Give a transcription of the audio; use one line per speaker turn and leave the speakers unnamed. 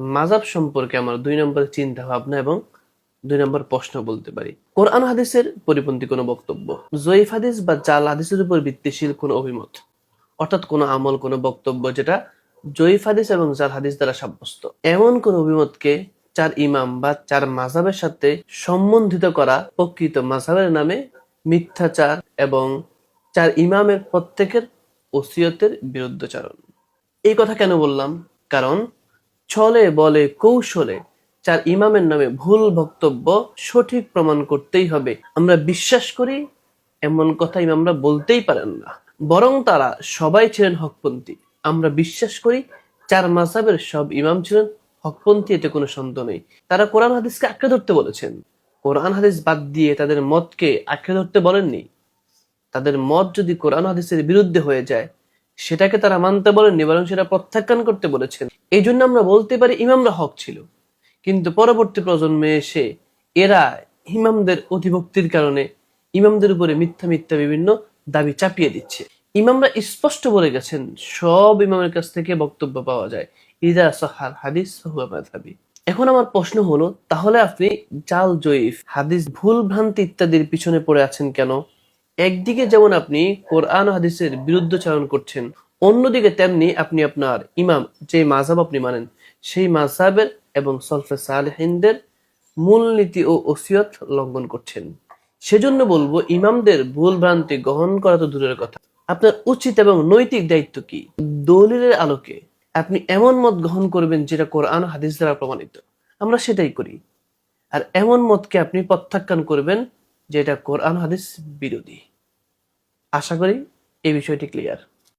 মাজাব সম্পর্কে আমার দুই নম্বর চিন্তা ভাবনা এবং দুই নম্বর প্রশ্ন বলতে পারি। কোরআন হাদিসের পরিপন্থী কোনো বক্তব্য। জয়ীফ হাদিস বা জাল হাদিসের উপর ভিত্তিশীল কোনো অভিমত। অর্থাৎ কোনো আমল, কোনো বক্তব্য যেটা জয়ীফ হাদিস এবং জাল হাদিস দ্বারা সাব্যস্ত। এমন কোন অভিমতকে চার ইমাম বা চার মাজাবের সাথে সম্বন্ধিত করা প্রকৃত মাজাবের নামে মিথ্যাচার এবং চার ইমামের প্রত্যেকের ওসিয়তের বিরুদ্ধচারণ। এই কথা কেন বললাম? কারণ ছলে বলে কৌশলে চার ইমামের নামে ভুল বক্তব্য সঠিক প্রমাণ করতেই হবে। আমরা বিশ্বাস করি, এমন কথা ইমামরা বলতেই পারেন না। বরং তারা সবাই ছিলেন হকপন্থী। আমরা বিশ্বাস করি, চার মাসাবের সব ইমাম ছিলেন হকপন্থী, এতে কোনো সন্দেহ নেই। তারা কোরআন হাদিসকে আঁকড়ে ধরতে বলেছেন। কোরআন হাদিস বাদ দিয়ে তাদের মতকে আঁকড়ে ধরতে বলেননি। তাদের মত যদি কোরআন হাদিসের বিরুদ্ধে হয়ে যায় সেটাকে তারা মানতে বলেননি, বরং সেটা প্রত্যাখ্যান করতে বলেছেন। এই জন্য আমরা বলতে পারি ইমামরা হক ছিল। কিন্তু পরবর্তী প্রজন্মে এসে এরা ইমামদের অধিভক্তির কারণে ইমামদের উপরে মিথ্যা মিথ্যা বিভিন্ন দাবি চাপিয়ে দিচ্ছে। ইমামরা স্পষ্ট বলে গেছেন, সব ইমামের কাছ থেকে বক্তব্য পাওয়া যায়। ইদা সাহার হাদিস এখন আমার প্রশ্ন হলো, তাহলে আপনি জাল জয়ীফ, হাদিস ভুল ভ্রান্তি ইত্যাদির পিছনে পড়ে আছেন কেন? একদিকে যেমন আপনি কোরআন হাদিসের বিরুদ্ধচারণ করছেন, অন্যদিকে তেমনি আপনি আপনার ইমাম যে মাযহাব আপনি মানেন, সেই মাযহাবের এবং সলফে সালেহিনদের মূলনীতি ও ওসিয়ত লঙ্ঘন করছেন। সেজন্য বলব, ইমামদের ভুল ভ্রান্তি গ্রহণ করা তো দূরের কথা। আপনার উচিত এবং নৈতিক দায়িত্ব কি? দলিলের আলোকে আপনি এমন মত গ্রহণ করবেন যেটা কোরআন হাদিস দ্বারা প্রমাণিত। আমরা সেটাই করি। আর এমন মতকে আপনি প্রত্যাখ্যান করবেন যেটা কোরআন হাদিস বিরোধী। আশা করি এই বিষয়টি ক্লিয়ার